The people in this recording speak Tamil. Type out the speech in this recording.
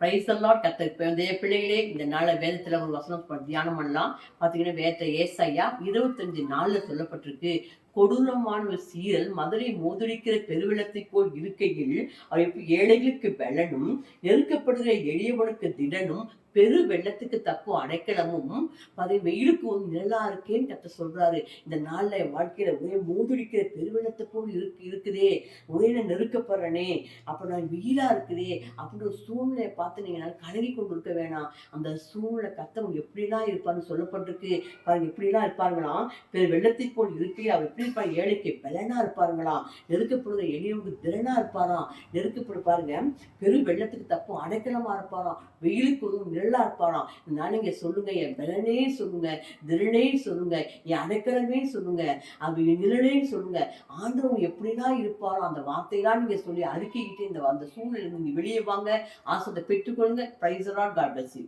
பிரைஸ் எல்லாம் கத்திருப்பேன் இந்த பிள்ளைகளே இந்த நாளில் வேதத்தில் ஒரு வசனம் தியானம் பண்ணலாம். பார்த்தீங்கன்னா வேத ஏசாயா இருபத்தஞ்சு நாளில் சொல்லப்பட்டிருக்கு. கொடூரமான ஒரு சீரல் மதுரை மோதுடிக்கிற பெருவெள்ளத்தை போல் இருக்கையில் அவர் ஏழைகளுக்கு வெள்ளனும் நெருக்கப்படுகிற எளியவனுக்கு திடனும் பெரு வெள்ளத்துக்கு தப்பு அடைக்கலமும் அதை வெயிலுக்கு ஒரு நிழலா இருக்கேன்னு கத்த சொல்றாரு. இந்த நாள்ல என் வாழ்க்கையில ஒரே மூதுடிக்கிற பெருவெள்ளத்தை போல் இருக்கு இருக்குதே. ஒரே நான் நெருக்கப்படுறனே. அப்ப நான் வெயிலா இருக்குதே. அப்படி ஒரு சூழ்நிலையை பார்த்து நீங்க என்னால கலங்கி கொண்டு இருக்க வேணாம். அந்த சூழ்நிலை கத்தவங்க எப்படிலாம் இருப்பாருன்னு சொல்லப்பட்டிருக்கு. பாருங்க எப்படிலாம் இருப்பாங்களாம் பெரு வெள்ளத்தை போல் இருக்கையில் அவர் எப்படி ஏழைக்கு பலனா இருப்பாருங்களாம் நெருக்கப்படுற எளியவங்க திறனா இருப்பாராம் நெருக்கப்படு பாருங்க பெரும் வெள்ளத்துக்கு தப்பும் அடைக்கலமா இருப்பாராம் வெயிலுக்கு உதவும் நிழலா இருப்பாராம் இதனால நீங்க சொல்லுங்க என் பலனே சொல்லுங்க திறனே சொல்லுங்க என் அடைக்கலமே சொல்லுங்க அவங்க என் நிழலே சொல்லுங்க. ஆண்டவன் எப்படிலாம் இருப்பாரோ அந்த வார்த்தையெல்லாம் நீங்க சொல்லி அறிக்கைக்கிட்டு இந்த அந்த சூழ்நிலை நீங்க வெளியே வாங்க ஆசத்தை பெற்றுக்கொள்ளுங்க. Praise God bless